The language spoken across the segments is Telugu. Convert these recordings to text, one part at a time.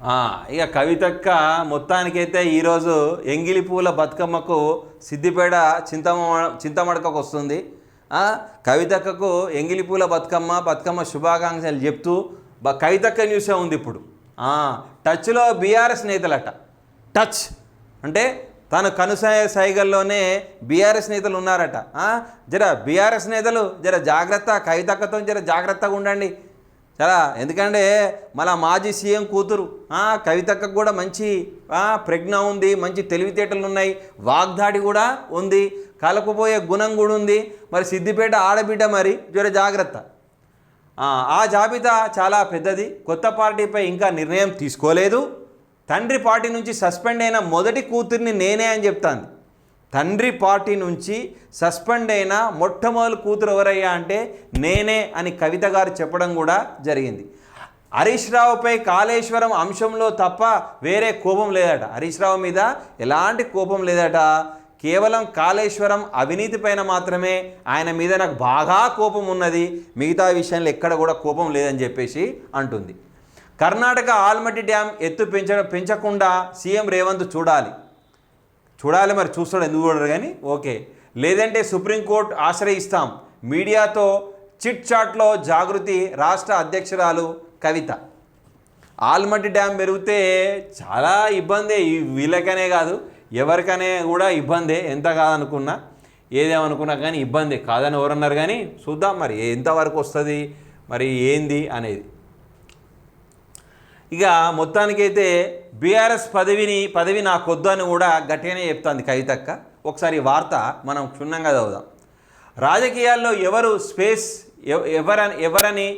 ఇక కవితక్క మొత్తానికైతే ఈరోజు ఎంగిలి పూల బతుకమ్మకు సిద్దిపేట చింతమ చింతమడకకు వస్తుంది. కవితక్కకు ఎంగిలి పూల బతుకమ్మ బతుకమ్మ శుభాకాంక్షలు చెప్తూ బ కవితక్క న్యూసే ఉంది ఇప్పుడు. టచ్లో బీఆర్ఎస్ నేతలట. టచ్. అంటే తను కనుసాయ సైగల్లోనే బీఆర్ఎస్ నేతలు ఉన్నారట. జర బీఆర్ఎస్ నేతలు జర జాగ్రత్త కవితక్కతో జర జాగ్రత్తగా ఉండండి. చాలా ఎందుకంటే మళ్ళీ మాజీ సీఎం కూతురు కవితకు కవితక్కకు కూడా మంచి ప్రజ్ఞ ఉంది మంచి తెలివితేటలు ఉన్నాయి వాగ్దాడి కూడా ఉంది కలకపోయే గుణం కూడా ఉంది. మరి సిద్దిపేట ఆడబిడ్డ మరి జర జాగ్రత్త. ఆ, జాబితా చాలా పెద్దది కొత్త పార్టీపై ఇంకా నిర్ణయం తీసుకోలేదు. తండ్రి పార్టీ నుంచి సస్పెండ్ అయిన మొదటి కూతుర్ని నేనే అని చెప్తాను తండ్రి పార్టీ నుంచి సస్పెండ్ అయిన మొట్టమొదటి కూతురు ఎవరయ్యా అంటే నేనే అని కవిత గారు చెప్పడం కూడా జరిగింది. హరీష్ రావుపై కాళేశ్వరం అంశంలో తప్ప వేరే కోపం లేదట. హరీష్ రావు మీద ఎలాంటి కోపం లేదట. కేవలం కాళేశ్వరం అవినీతి పైన మాత్రమే ఆయన మీద నాకు బాగా కోపం ఉన్నది. మిగతా విషయంలో ఎక్కడ కూడా కోపం లేదని చెప్పేసి అంటుంది. కర్ణాటక ఆల్మట్టి డ్యామ్ ఎత్తు పెంచడం పెంచకుండా సీఎం రేవంత్ చూడాలి. చూడాలి మరి చూస్తాడు ఎందుకు చూడరు కానీ ఓకే. లేదంటే సుప్రీంకోర్టు ఆశ్రయిస్తాం. మీడియాతో చిట్ చాట్లో జాగృతి రాష్ట్ర అధ్యక్షురాలు కవిత. ఆల్మట్టి డ్యామ్ పెరిగితే చాలా ఇబ్బందే వీళ్ళకనే కాదు ఎవరికనే కూడా ఇబ్బందే ఎంత కాదనుకున్నా ఏదేమనుకున్నా కానీ ఇబ్బంది. కాదని ఎవరన్నారు కానీ చూద్దాం మరి ఎంతవరకు వస్తుంది మరి ఏంది అనేది. ఇక మొత్తానికైతే బీఆర్ఎస్ పదవిని పదవి నాకొద్దు అని కూడా గట్టిగానే చెప్తుంది కవితక్క. ఒకసారి వార్త మనం క్షుణ్ణంగా చదువుదాం. రాజకీయాల్లో ఎవరు స్పేస్ ఎవరని ఎవరని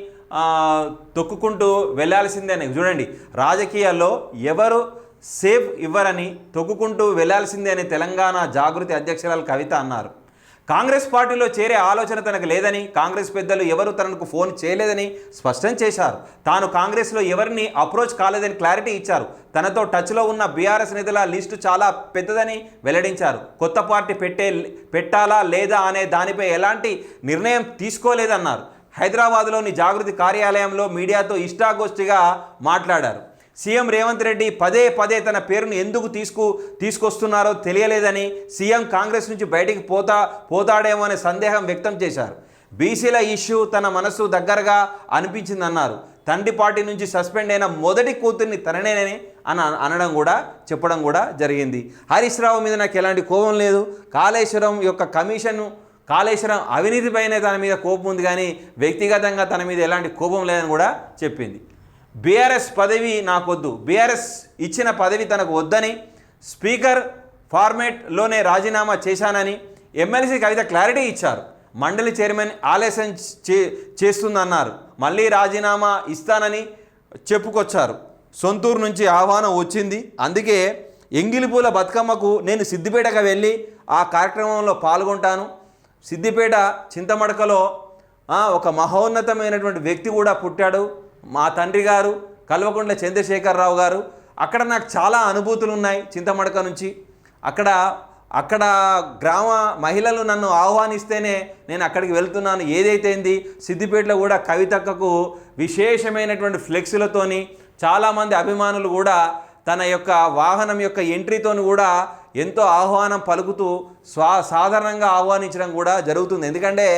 తొక్కుకుంటూ వెళ్ళాల్సిందే అని. చూడండి రాజకీయాల్లో ఎవరు సేఫ్ ఇవ్వరని తొక్కుకుంటూ వెళ్ళాల్సిందే అని తెలంగాణ జాగృతి అధ్యక్షురాలు కవిత అన్నారు. కాంగ్రెస్ పార్టీలో చేరే ఆలోచన తనకు లేదని కాంగ్రెస్ పెద్దలు ఎవరు తనకు ఫోన్ చేయలేదని స్పష్టం చేశారు. తాను కాంగ్రెస్లో ఎవరిని అప్రోచ్ కాలేదని క్లారిటీ ఇచ్చారు. తనతో టచ్లో ఉన్న బీఆర్ఎస్ నిధుల లిస్టు చాలా పెద్దదని వెల్లడించారు. కొత్త పార్టీ పెట్టే పెట్టాలా లేదా అనే దానిపై ఎలాంటి నిర్ణయం తీసుకోలేదన్నారు. హైదరాబాద్లోని జాగృతి కార్యాలయంలో మీడియాతో ఇష్టాగోష్ఠిగా మాట్లాడారు. సీఎం రేవంత్ రెడ్డి పదే పదే తన పేరును ఎందుకు తీసుకు తీసుకొస్తున్నారో తెలియలేదని సీఎం కాంగ్రెస్ నుంచి బయటికి పోతా పోతాడేమో అనే సందేహం వ్యక్తం చేశారు. బీసీల ఇష్యూ తన మనసు దగ్గరగా అనిపించిందన్నారు. తండ్రి పార్టీ నుంచి సస్పెండ్ అయిన మొదటి కూతుర్ని తననేనని అని అనడం కూడా చెప్పడం కూడా జరిగింది. హరీష్ రావు మీద నాకు ఎలాంటి కోపం లేదు. కాళేశ్వరం యొక్క కమిషన్ కాళేశ్వరం అవినీతిపైనే తన మీద కోపం ఉంది కానీ వ్యక్తిగతంగా తన మీద ఎలాంటి కోపం లేదని కూడా చెప్పింది. బీఆర్ఎస్ పదవి నాకొద్దు. బీఆర్ఎస్ ఇచ్చిన పదవి తనకు వద్దని స్పీకర్ ఫార్మేట్లోనే రాజీనామా చేశానని ఎమ్మెల్సీ కవిత క్లారిటీ ఇచ్చారు. మండలి చైర్మన్ ఆలస్యం చే చేస్తుందన్నారు. మళ్ళీ రాజీనామా ఇస్తానని చెప్పుకొచ్చారు. సొంతూరు నుంచి ఆహ్వానం వచ్చింది. అందుకే ఎంగిలిపూల బతుకమ్మకు నేను సిద్దిపేటకు వెళ్ళి ఆ కార్యక్రమంలో పాల్గొంటాను. సిద్దిపేట చింతమడకలో ఒక మహోన్నతమైనటువంటి వ్యక్తి కూడా పుట్టాడు. మా తండ్రి గారు కల్వకుంట్ల చంద్రశేఖరరావు గారు అక్కడ నాకు చాలా అనుభూతులు ఉన్నాయి చింతమడక నుంచి. అక్కడ అక్కడ గ్రామ మహిళలు నన్ను ఆహ్వానిస్తేనే నేను అక్కడికి వెళ్తున్నాను. ఏదైతేంది సిద్దిపేటలో కూడా కవితక్కకు విశేషమైనటువంటి ఫ్లెక్సులతోని చాలామంది అభిమానులు కూడా తన యొక్క వాహనం యొక్క ఎంట్రీతోని కూడా ఎంతో ఆహ్వానం పలుకుతూ స్వా సాధారణంగా ఆహ్వానించడం కూడా జరుగుతుంది. ఎందుకంటే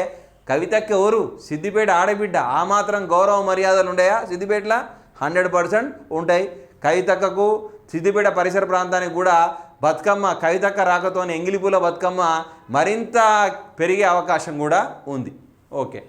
కవితకి ఎవరు సిద్దిపేట ఆడబిడ్డ. ఆ మాత్రం గౌరవ మర్యాదలు ఉన్నాయా సిద్దిపేటలో హండ్రెడ్ పర్సెంట్ ఉంటాయి. కవితక్కకు సిద్దిపేట పరిసర ప్రాంతానికి కూడా బతుకమ్మ కవితక్క రాకతోని ఎంగిలిపూల బతుకమ్మ మరింత పెరిగే అవకాశం కూడా ఉంది. ఓకే.